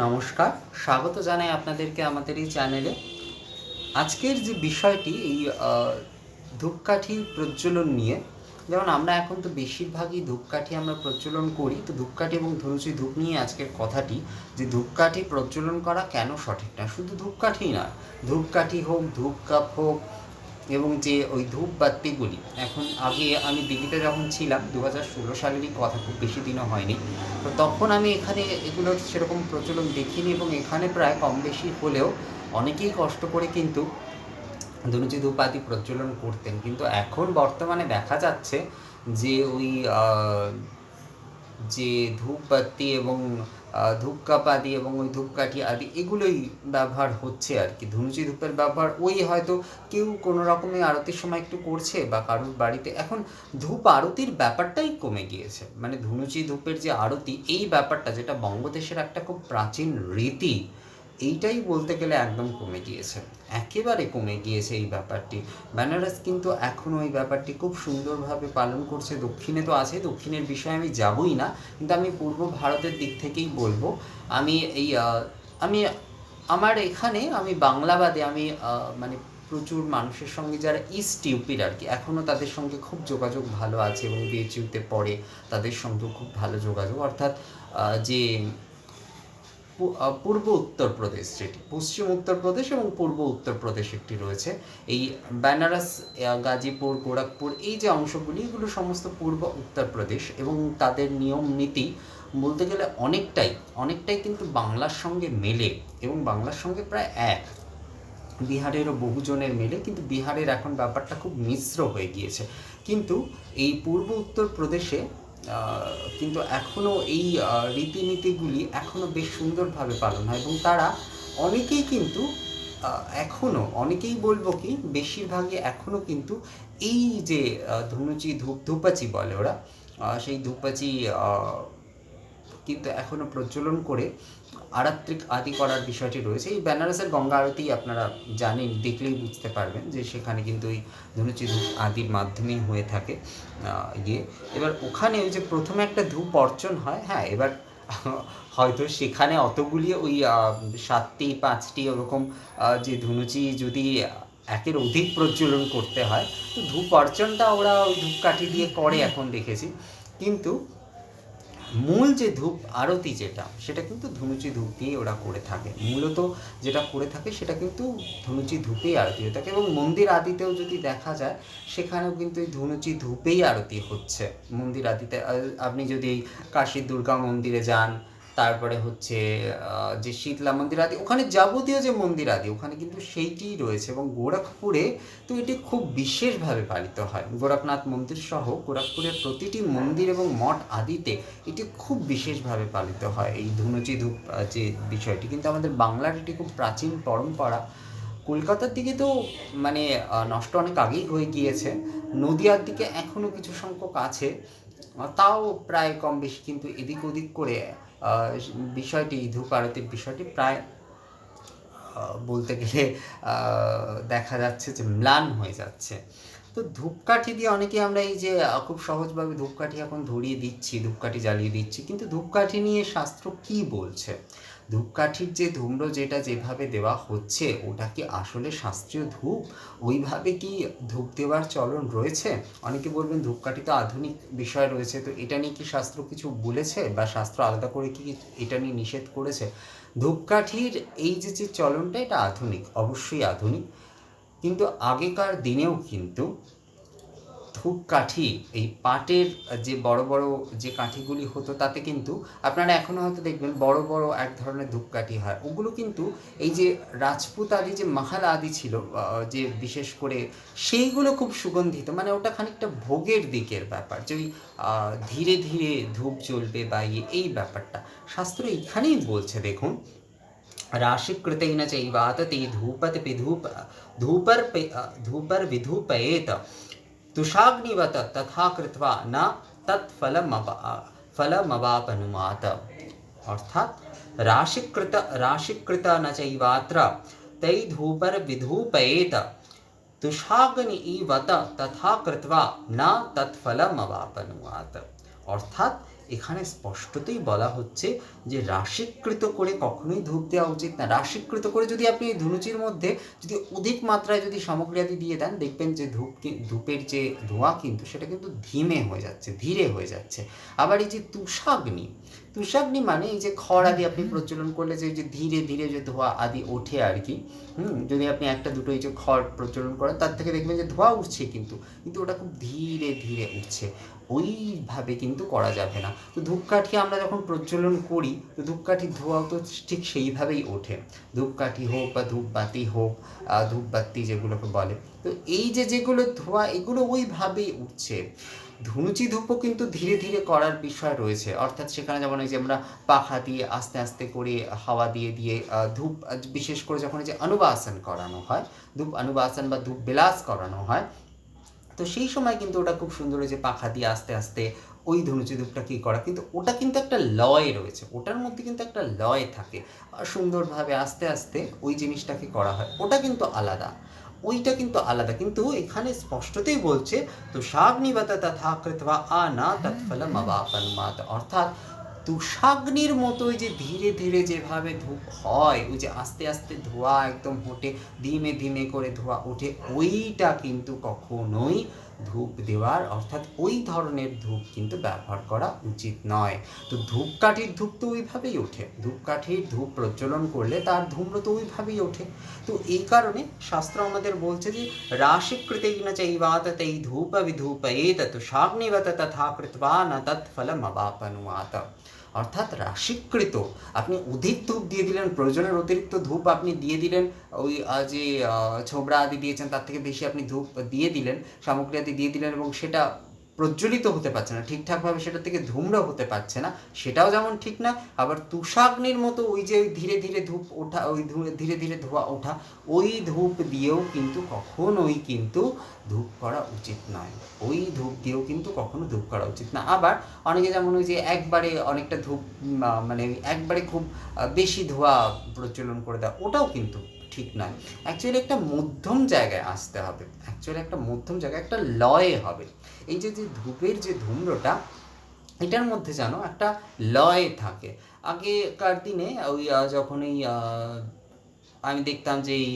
নমস্কার, স্বাগত জানাই আপনাদেরকে আমাদের এই চ্যানেলে। আজকের যে বিষয়টি, এই ধূপকাঠি প্রজ্বলন নিয়ে, যেমন আমরা এখন তো বেশিরভাগই ধূপকাঠি আমরা প্রজ্বলন করি, তো ধূপকাঠি এবং ধনুচি ধূপ নিয়ে আজকের কথাটি, যে ধূপকাঠি প্রজ্বলন করা কেন সঠিক না? শুধু ধূপকাঠি না, ধূপকাঠি হোক, ধূপকাপ হোক এবং যে ওই ধূপ বাতিগুলি এখন আগে আমি দিল্লিতে যখন ছিলাম দু হাজার ষোলো সালেরই কথা, খুব বেশি দিনও হয়নি, তো তখন আমি এখানে এগুলোর সেরকম প্রচলন দেখিনি এবং এখানে প্রায় কম বেশি হলেও অনেকেই কষ্ট করে কিন্তু ধনুচি ধূপবাতি প্রচলন করতেন। কিন্তু এখন বর্তমানে দেখা যাচ্ছে যে ওই যে ধূপবাতি এবং আহ, ধূপকাপ আদি এবং ওই ধূপকাঠি আদি এগুলোই ব্যবহার হচ্ছে আর কি। ধুনুচি ধূপের ব্যবহার ওই হয়তো কেউ কোনো রকমে আরতির সময় একটু করছে বা কারোর বাড়িতে। এখন ধূপ আরতির ব্যাপারটাই কমে গিয়েছে। মানে ধুনুচি ধূপের যে আরতি এই ব্যাপারটা যেটা বঙ্গদেশের একটা খুব প্রাচীন রীতি এইটাই বলতে গেলে একদম কমে গিয়েছে। একেবারে কমে গিয়েছে এই ব্যাপারটি। বেনারস কিন্তু এখনও এই ব্যাপারটি খুব সুন্দরভাবে পালন করছে। দক্ষিণে তো আছে, দক্ষিণের বিষয়ে আমি যাবই না, কিন্তু আমি পূর্ব ভারতের দিক থেকেই বলব। আমি এই আমি, আমার এখানে আমি বাংলাবাদে আমি মানে প্রচুর মানুষের সঙ্গে যারা ইস্ট ইউপির আর কি এখনও তাদের সঙ্গে খুব যোগাযোগ ভালো আছে এবং বিএচইউতে পড়ে, তাদের সঙ্গেও খুব ভালো যোগাযোগ। অর্থাৎ যে পূর্ব উত্তরপ্রদেশ যেটি পশ্চিম উত্তরপ্রদেশ এবং পূর্ব উত্তরপ্রদেশ একটি রয়েছে। এই বেনারস গাজীপুর গোরখপুর এই যে অংশগুলি এগুলো সমস্ত পূর্ব উত্তরপ্রদেশ এবং তাদের নিয়ম নীতি বলতে গেলে অনেকটাই অনেকটাই কিন্তু বাংলার সঙ্গে মেলে এবং বাংলার সঙ্গে প্রায় এক। বিহারেরও বহুজনের মেলে কিন্তু বিহারের এখন ব্যাপারটা খুব মিশ্র হয়ে গিয়েছে। কিন্তু এই পূর্ব উত্তর প্রদেশে আহ, কিন্তু এখনও এই রীতিনীতিগুলি এখনও বেশ সুন্দরভাবে পালন হয় এবং তারা অনেকেই কিন্তু এখনও অনেকেই বলব কি, বেশিরভাগই এখনও কিন্তু এই যে ধনুচি ধূপ ধূপাচি বলে ওরা সেই ধূপাচি কিন্তু এখনও প্রজ্বলন করে আরাত্রিক আদি করার বিষয়টি রয়েছে। এই বেনারসের গঙ্গা আরতি আপনারা জানেন, দেখলেই বুঝতে পারবেন যে সেখানে কিন্তু ওই ধনুচি ধূপ আদির মাধ্যমেই হয়ে থাকে ইয়ে। এবার ওখানে ওই যে প্রথমে একটা ধূপ অর্চন হয় হ্যাঁ এবার হয়তো সেখানে অতগুলি ওই সাতটি, পাঁচটি ওরকম যে ধনুচি যদি একের অধিক প্রজ্বলন করতে হয়, তো ধূপ অর্চনটা ওরা ওই ধূপকাঠি দিয়ে করে এখন দেখেছি। কিন্তু মূল যে ধূপ আরতি যেটা, সেটা কিন্তু ধনুচি ধূপ দিয়ে ওরা করে থাকে। মূলত যেটা করে থাকে, সেটা কিন্তু ধনুচি ধূপেই আরতি হয়ে থাকে এবং মন্দির আদিতেও যদি দেখা যায়, সেখানেও কিন্তু এই ধনুচি ধূপেই আরতি হচ্ছে। মন্দির আদিতে আপনি যদি কাশীর দুর্গা মন্দিরে যান তারপরে হচ্ছে যে শীতলা মন্দির আদি, ওখানে যাবতীয় যে মন্দির আদি, ওখানে কিন্তু সেইটিই রয়েছে এবং গোরখপুরে তো এটি খুব বিশেষভাবে পালিত হয়। গোরখনাথ মন্দির সহ গোরখপুরের প্রতিটি মন্দির এবং মঠ আদিতে এটি খুব বিশেষভাবে পালিত হয়, এই ধুনুচি ধূপ যে বিষয়টি। কিন্তু আমাদের বাংলার এটি খুব প্রাচীন পরম্পরা। কলকাতার দিকে তো মানে নষ্ট অনেক আগেই হয়ে গিয়েছে। নদিয়ার দিকে এখনও কিছু সংখ্যক আছে। তাও প্রায় কম বেশি, কিন্তু এদিক ওদিক করে বিষয়টি ধূপ আরতির বিষয়টি প্রায় বলতে গেলে দেখা যাচ্ছে যে ম্লান হয়ে যাচ্ছে। তো ধূপকাঠি দিয়ে অনেকে আমরা এই যে খুব সহজভাবে ধূপকাঠি এখন ধরিয়ে দিচ্ছি, ধূপকাঠি জ্বালিয়ে দিচ্ছি, কিন্তু ধূপকাঠি নিয়ে শাস্ত্র কি বলছে? ধূপকাঠির যে ধূম্র যেটা যেভাবে দেওয়া হচ্ছে, ওটা কি আসলে শাস্ত্রীয় ধূপ? ওইভাবে কি ধূপ দেওয়ার চলন রয়েছে? অনেকে বলবেন ধূপকাঠি তো আধুনিক বিষয় রয়েছে, তো এটা নিয়ে কি শাস্ত্র কিছু বলেছে? বা শাস্ত্র আলাদা করে কি এটা নিয়ে নিষেধ করেছে? ধূপকাঠির এই যে যে চলনটা, এটা আধুনিক, অবশ্যই আধুনিক। কিন্তু আগেকার দিনেও কিন্তু ধূপকাঠি এই পাটের যে বড় বড় যে কাঠিগুলি হতো তাতে কিন্তু আপনারা এখনও হয়তো দেখবেন বড় বড় এক ধরনের ধূপকাঠি হয় ওগুলো কিন্তু এই যে রাজপুত আদি যে মাহাল আদি ছিল আহ, যে বিশেষ করে সেইগুলো খুব সুগন্ধিত মানে ওটা খানিকটা ভোগের দিকের ব্যাপার যে ওই আহ, ধীরে ধীরে ধূপ জ্বলবে বা ইয়ে, এই ব্যাপারটা শাস্ত্র এখানেই বলছে দেখুন राशिकृतेन चैवात ते धूपत विधूप धूपर धूपर विधूपयेत तुषाग्निवत तथा कृत्वा न तत्फलमपा, फलमवापनुमात। अर्थात राशिकृत राशिकृत न चैवात्र तै धूपर विधूपयेत। तुषाग्नि इवत तथा कृत्वा न तत्फलमवापनुमात। अर्थात এখানে স্পষ্টতই বলা হচ্ছে যে রাশিকৃত করে কখনোই ধূপ দেওয়া উচিত না। রাশিকৃত করে যদি আপনি এই ধুনুচির মধ্যে যদি অধিক মাত্রায় যদি সামগ্রী দিয়ে দেন, দেখবেন যে ধূপ ধূপের যে ধোঁয়া কিন্তু সেটা কিন্তু ধীমে হয়ে যাচ্ছে, ধীরে হয়ে যাচ্ছে। আবার এই যে তুষাগ্নি তুষাগ্নি মানে এই যে খড় আদি আপনি প্রচলন করলে যে যে ধীরে ধীরে যে ধোঁয়া আদি ওঠে আর কি, হুম, যদি আপনি একটা দুটো এই যে খড় প্রচলন করেন, তার থেকে দেখবেন যে ধোঁয়া উঠছে কিন্তু কিন্তু ওটা খুব ধীরে ধীরে উঠছে। ওইভাবে কিন্তু করা যাবে না। তো ধূপকাঠি আমরা যখন প্রজ্বলন করি, তো ধূপকাঠির ধোঁয়াও তো ঠিক সেইভাবেই ওঠে। ধূপকাঠি হোক বা ধূপবাতি হোক ধূপবাতি যেগুলোকে বলে। তো এই যে যেগুলো ধোঁয়া, এগুলো ওইভাবেই উঠছে। ধুনুচি ধূপও কিন্তু ধীরে ধীরে করার বিষয় রয়েছে। অর্থাৎ সেখানে যেমন এই যে আমরা পাখা দিয়ে আস্তে আস্তে করে হাওয়া দিয়ে দিয়ে ধূপ বিশেষ করে যখন এই যে অনুবাসন করানো হয়, ধূপ অনুবাসন বা ধূপ বিলাস করানো হয় তো সেই সময় কিন্তু ওটা খুব সুন্দর হয়েছে পাখা দিয়ে আস্তে আস্তে ওই ধনুচি ধূপটা কী করা। কিন্তু ওটা কিন্তু একটা লয় রয়েছে ওটার মধ্যে কিন্তু একটা লয় থাকে। আর সুন্দরভাবে আস্তে আস্তে ওই জিনিসটাকে করা হয় ওটা কিন্তু আলাদা ওইটা কিন্তু আলাদা। কিন্তু এখানে স্পষ্টতই বলছে তো শাগ্নিবাতা তথা কৃতবা আনা তৎফলম অবাপন মাত অর্থাৎ তুষাগ্নির মতো ওই যে ধীরে ধীরে যেভাবে ধূপ হয়, ওই যে আস্তে আস্তে ধোঁয়া একদম হোটে ধীমে ধীমে করে ধোঁয়া ওঠে, ওইটা কিন্তু কখনোই ধূপ দেওয়ার, অর্থাৎ ওই ধরনের ধূপ কিন্তু ব্যবহার করা উচিত নয়। তো ধূপকাঠির ধূপ তো ওইভাবেই ওঠে। ধূপকাঠির ধূপ প্রজ্বলন করলে তার ধূম্র তো ওইভাবেই ওঠে। তো এই কারণে শাস্ত্র আমাদের বলছে যে, রাশিকৃতেই না চৈবাত তৈ ধূপ বিধূপয়েত তো শাগ্নিবত তথা কৃত্বা না তৎফলম অবাপনুয়াত। অর্থাৎ রাশিকৃত। আপনি অধিক ধূপ দিয়ে দিলেন, প্রয়োজনের অতিরিক্ত ধূপ আপনি দিয়ে দিলেন, ওই যে ছোবড়া আদি দিয়েছেন, তার থেকে বেশি আপনি ধূপ দিয়ে দিলেন, সামগ্রী আদি দিয়ে দিলেন এবং সেটা প্রজ্বলিত হতে পারছে না, ঠিকঠাকভাবে সেটা থেকে ধূম্র হতে পারছে না, সেটাও যেমন ঠিক না, আবার তুষাগ্নির মতো ওই যে ধীরে ধীরে ধূপ ওঠা, ওই ধীরে ধীরে ধোঁয়া ওঠা, ওই ধূপ দিয়েও কিন্তু কখনোই কিন্তু ধূপ করা উচিত নয়। ওই ধূপ দিয়েও কিন্তু কখনো ধূপ করা উচিত না। আবার অনেকে যেমন ওই যে একবারে অনেকটা ধূপ মানে একবারে খুব বেশি ধোঁয়া প্রচলন করে দেয়, ওটাও কিন্তু ঠিক নয়। অ্যাকচুয়ালি একটা মধ্যম জায়গায় আসতে হবে। অ্যাকচুয়ালি একটা মধ্যম জায়গায়, একটা লয়ে হবে। এই যে যে ধূপের যে ধূম্রটা, এটার মধ্যে যেন একটা লয়ে থাকে। আগেকার দিনে ওই যখন এই আমি দেখতাম যে এই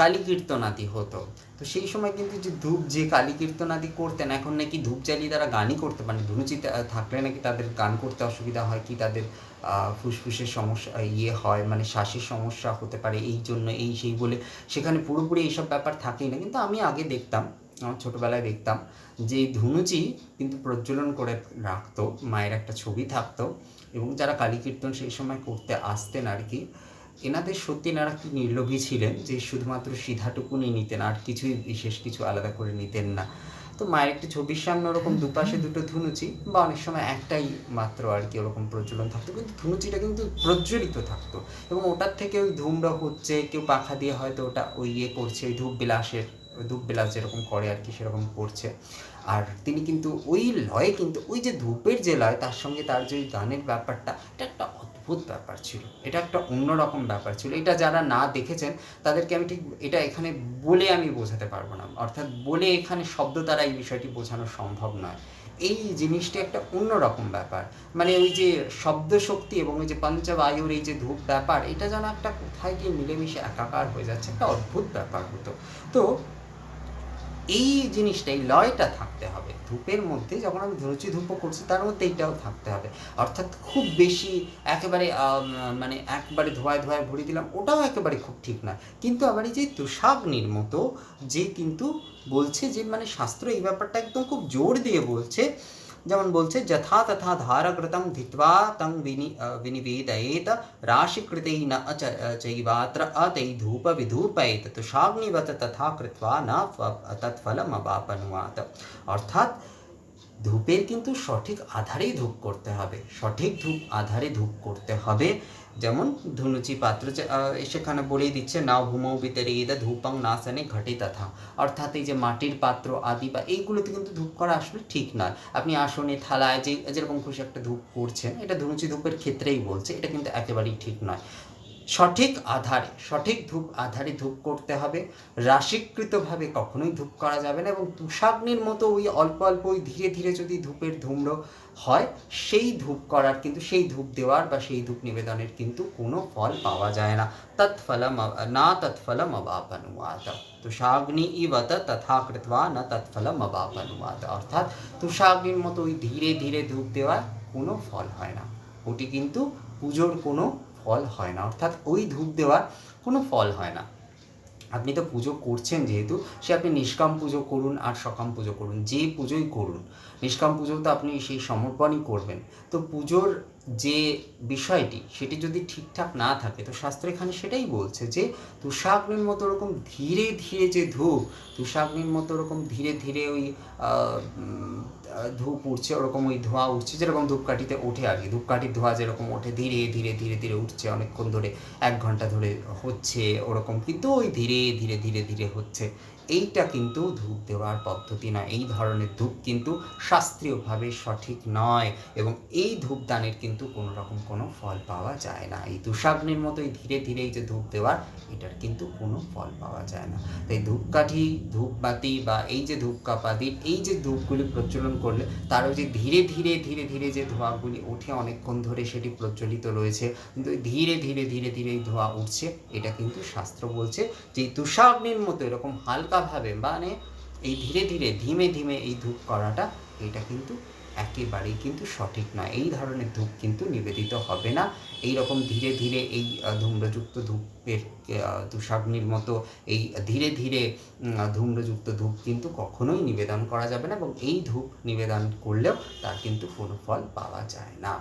কালী কীর্তনাদি হতো। তো সেই সময় কিন্তু যে ধূপ যে কালী কীর্তনাদি করতেন এখন নাকি ধূপ জ্বালিয়ে তারা গানই করতে পারে ধুনুচিতে আহ, থাকলে নাকি তাদের গান করতে অসুবিধা হয় কি? তাদের ফুসফুসের সমস্যা ইয়ে হয় মানে শ্বাসের সমস্যা হতে পারে এই জন্য এই সেই বলে সেখানে পুরোপুরি এইসব ব্যাপার থাকেই না। কিন্তু আমি আগে দেখতাম আমার ছোটোবেলায় দেখতাম যে ধুনুচি কিন্তু প্রজ্বলন করে রাখতো মায়ের একটা ছবি থাকতো এবং যারা কালী কীর্তন সেই সময় করতে আসতেন আর কি এনাদের সত্যি এনারা কি নির্লোভী ছিলেন যে শুধুমাত্র সিধাটুকুনি নিতেন আর কিছুই বিশেষ কিছু আলাদা করে নিতেন না? তো মায়ের একটি ছবির সামনে ওরকম দুপাশে দুটো ধুনুচি বা অনেক সময় একটাই মাত্র আর কি ওরকম প্রজ্বলন থাকতো। কিন্তু ধুনুচিটা কিন্তু প্রজ্বলিত থাকতো এবং ওটার থেকে ওই ধূম্র হচ্ছে কেউ পাখা দিয়ে হয়তো ওটা ওই ইয়ে করছে ওই ধূপ বিলাসের ধূপ বিলাস যেরকম করে আর কি সেরকম করছে। আর তিনি কিন্তু ওই লয়ে কিন্তু ওই যে ধূপের যে লয় তার সঙ্গে তার যে ওই গানের ব্যাপারটা এটা একটা অদ্ভুত ব্যাপার ছিল। এটা একটা অন্যরকম ব্যাপার ছিল। এটা যারা না দেখেছেন, তাদেরকে আমি ঠিক এটা এখানে বলে আমি বোঝাতে পারব না। অর্থাৎ বলে এখানে শব্দ দ্বারা এই বিষয়টি বোঝানো সম্ভব নয়। এই জিনিসটি একটা অন্যরকম ব্যাপার। মানে ওই যে শব্দ শক্তি এবং ওই যে পঞ্চবায়ুর এই যে ধূপ ব্যাপার, এটা যেন একটা কোথায় গিয়ে মিলেমিশে একাকার হয়ে যাচ্ছে, একটা অদ্ভুত ব্যাপার হতো। তো এই জিনিসটা, এই লয়টা থাকতে হবে। ধূপের মধ্যে যখন আমি ধুনুচি ধূপ করছি, তার মধ্যে এইটাও থাকতে হবে। অর্থাৎ খুব বেশি একেবারে মানে একবারে ধোয়ায় ধোয়ায় ভরে দিলাম, ওটাও একেবারে খুব ঠিক না কিন্তু আবার এই যে তুষাগ্নির মতো যে কিন্তু বলছে যে মানে শাস্ত্র এই ব্যাপারটা একদম খুব জোর দিয়ে বলছে যেমন বলছে, যথা তথা ধারকৃতম ধিত্বা তং বিনি বিনিবেদয়েত, রাশিকৃতৈ ন চৈবাত্র অতই ধূপ বিধূপয়েত তুষাগ্নিবত তথা কৃত্বা না তৎফলম তৎফলমবাপনুয়াত অর্থাৎ ধূপের কিন্তু সঠিক আধারেই ধূপ করতে হবে। সঠিক ধূপ, আধারে ধূপ করতে হবে। যেমন ধুনুচি পাত্র সেখানে বলেই দিচ্ছে, নাও ভূমৌ বিতের বিতরেদ ধূপং নাসনে ঘটে তথা অর্থাৎ এই যে মাটির পাত্র আদি বা এইগুলোতে কিন্তু ধূপ করা আসলে ঠিক নয়। আপনি আসনে, থালায় যে, যেরকম খুশি একটা ধূপ করছেন, এটা ধুনুচি ধূপের ক্ষেত্রেই বলছে, এটা কিন্তু একেবারেই ঠিক নয়। সঠিক আধারে, সঠিক ধূপ আধারে ধূপ করতে হবে। রাশিকৃতভাবে কখনোই ধূপ করা যাবে না এবং তুষাগ্নির মতো ওই অল্প অল্প ওই ধীরে ধীরে যদি ধূপের ধূম্র হয়, সেই ধূপ করার কিন্তু, সেই ধূপ দেওয়ার বা সেই ধূপ নিবেদনের কিন্তু কোনো ফল পাওয়া যায় না। তৎফলম না তৎফলম অবাপনুয়াত তুষাগ্নি ইবত তথা কৃত্বা না তৎফলম অবাপনুয়াত অর্থাৎ তুষাগ্নির মতো ওই ধীরে ধীরে ধূপ দেওয়ার কোনো ফল হয় না। ওটি কিন্তু পুজোর কোনো ফল হয় না। অর্থাৎ ওই ধূপ দেওয়ার কোনো ফল হয় না। আপনি তো পুজো করছেন যেহেতু, সে আপনি নিষ্কাম পুজো করুন আর সকাম পুজো করুন, যে পুজোই করুন। নিষ্কাম পুজো তো আপনি সেই সমর্পণই করবেন। তো পুজোর যে বিষয়টি, সেটি যদি ঠিকঠাক না থাকে, তো শাস্ত্র এখানে সেটাই বলছে যে, তুষাগ্নির মতো ওরকম ধীরে ধীরে যে ধূপ, তুষাগ্নির মতো ওরকম ধীরে ধীরে ওই ধূপ উঠছে, ওরকম ওই ধোঁয়া উঠছে, যেরকম ধূপকাঠিতে ওঠে আর কি। ধূপকাঠির ধোঁয়া যেরকম ওঠে, ধীরে ধীরে ধীরে ধীরে উঠছে, অনেকক্ষণ ধরে, এক ঘণ্টা ধরে হচ্ছে ওরকম, কিন্তু ওই ধীরে ধীরে ধীরে ধীরে হচ্ছে। এইটা কিন্তু ধূপ দেওয়ার পদ্ধতি নয় এই ধরনের ধূপ কিন্তু শাস্ত্রীয়ভাবে সঠিক নয় এবং এই ধূপদানের কিন্তু কোনো রকম কোনো ফল পাওয়া যায় না। এই তুষাগ্নির মতো এই ধীরে ধীরে এই যে ধূপ দেওয়ার, এটার কিন্তু কোনো ফল পাওয়া যায় না। তাই ধূপকাঠি, ধূপবাতি বা এই যে ধূপকাপাদি, এই যে ধূপগুলি প্রচলন করলে তারও যে ধীরে ধীরে ধীরে ধীরে যে ধোঁয়াগুলি ওঠে, অনেকক্ষণ ধরে সেটি প্রচলিত রয়েছে, কিন্তু ধীরে ধীরে ধীরে ধীরে এই ধোঁয়া উঠছে, এটা কিন্তু শাস্ত্র বলছে যে তুষাগ্নির মতো এরকম হালকাভাবে মানে এই ধীরে ধীরে, ধীমে ধীমে এই ধূপ করাটা, এটা কিন্তু একেবারেই কিন্তু সঠিক নয়। এই ধরনের ধূপ কিন্তু নিবেদিত হবে না। এই রকম ধীরে ধীরে এই ধূম্রযুক্ত ধূপের তুষাগ্নির মতো এই ধীরে ধীরে ধূম্রযুক্ত ধূপ কিন্তু কখনোই নিবেদন করা যাবে না এবং এই ধূপ নিবেদন করলেও তার কিন্তু কোনো ফল পাওয়া যায় না।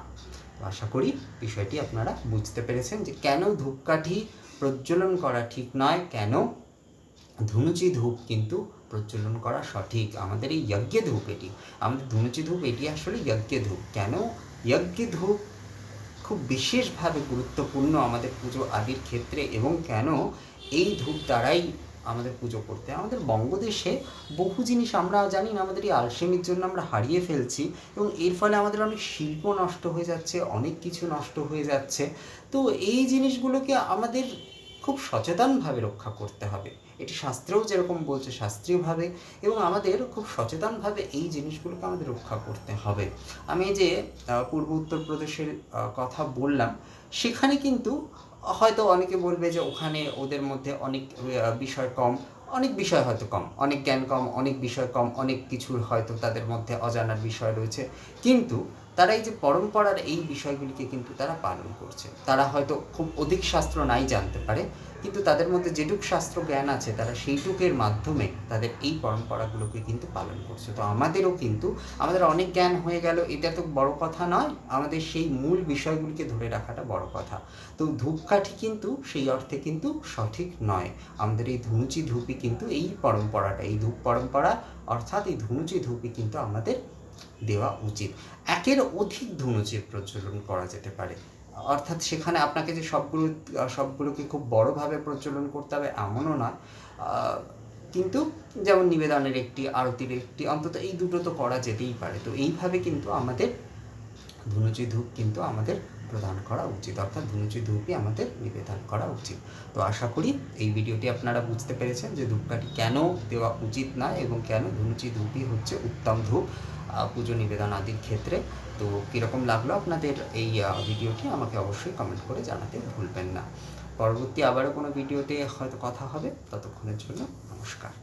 আশা করি বিষয়টি আপনারা বুঝতে পেরেছেন যে কেন ধূপকাঠি প্রজ্বলন করা ঠিক নয়, কেন ধুনুচি ধূপ কিন্তু প্রজ্বলন করা সঠিক। আমাদের এই যজ্ঞ ধূপ এটি। আমাদের ধুনুচি ধূপ এটি আসলে যজ্ঞ ধূপ কেন? যজ্ঞ ধূপ খুব বিশেষভাবে গুরুত্বপূর্ণ আমাদের পুজো আদির ক্ষেত্রে এবং কেন এই ধূপ দ্বারাই আমাদের পুজো করতে। আমাদের বঙ্গদেশে বহু জিনিস আমরা জানি না আমাদের এই আলসেমির জন্য আমরা হারিয়ে ফেলছি এবং এর ফলে আমাদের অনেক শিল্প নষ্ট হয়ে যাচ্ছে, অনেক কিছু নষ্ট হয়ে যাচ্ছে। তো এই জিনিসগুলোকে আমাদের খুব সচেতনভাবে রক্ষা করতে হবে। এটি শাস্ত্রেও যেরকম বলছে শাস্ত্রীয়ভাবে এবং আমাদের খুব সচেতনভাবে এই জিনিসগুলোকে আমাদের রক্ষা করতে হবে। আমি যে পূর্ব উত্তরপ্রদেশের কথা বললাম, সেখানে কিন্তু হয়তো অনেকে বলবে যে ওখানে ওদের মধ্যে অনেক বিষয় কম, অনেক বিষয় হয়তো কম, অনেক জ্ঞান কম, অনেক বিষয় কম, অনেক কিছুর হয়তো তাদের মধ্যে অজানার বিষয় রয়েছে। কিন্তু তারা এই যে পরম্পরার এই বিষয়গুলিকে কিন্তু তারা পালন করছে। তারা হয়তো খুব অধিক শাস্ত্র নাই জানতে পারে, কিন্তু তাদের মধ্যে যেটুক শাস্ত্র জ্ঞান আছে, তারা সেইটুকের মাধ্যমে তাদের এই পরম্পরাগুলোকে কিন্তু পালন করছে। তো আমাদেরও কিন্তু, আমাদের অনেক জ্ঞান হয়ে গেল, এটা তো বড় কথা নয়, আমাদের সেই মূল বিষয়গুলিকে ধরে রাখাটা বড় কথা। তো ধূপকাঠি কিন্তু সেই অর্থে কিন্তু সঠিক নয়। আমাদের এই ধুনুচি ধূপই কিন্তু এই পরম্পরাটা, এই ধূপ পরম্পরা, অর্থাৎ এই ধুনুচি ধূপই কিন্তু আমাদের দেওয়া উচিত। একের অধিক ধুনুচির প্রচলন করা যেতে পারে। অর্থাৎ সেখানে আপনাকে যে সবগুলো, সবগুলোকে খুব বড়োভাবে প্রচলন করতে হবে এমনও না। কিন্তু যেমন নিবেদনের একটি, আরতির একটি, অন্তত এই দুটো তো করা যেতেই পারে। তো এইভাবে কিন্তু আমাদের ধুনুচি ধূপ কিন্তু আমাদের প্রদান করা উচিত। অর্থাৎ ধুনুচি ধূপই আমাদের নিবেদন করা উচিত। তো আশা করি এই ভিডিওটি আপনারা বুঝতে পেরেছেন যে ধূপকাঠি কেন দেওয়া উচিত নয় এবং কেন ধুনুচি ধূপই হচ্ছে উত্তম ধূপ পুজো নিবেদন আদির ক্ষেত্রে। তো কীরকম লাগল আপনাদের এই ভিডিওটি আমাকে অবশ্যই কমেন্ট করে জানাতে ভুলবেন না। পরবর্তী আবারও কোনো ভিডিওতে হয়তো কথা হবে। ততক্ষণের জন্য নমস্কার।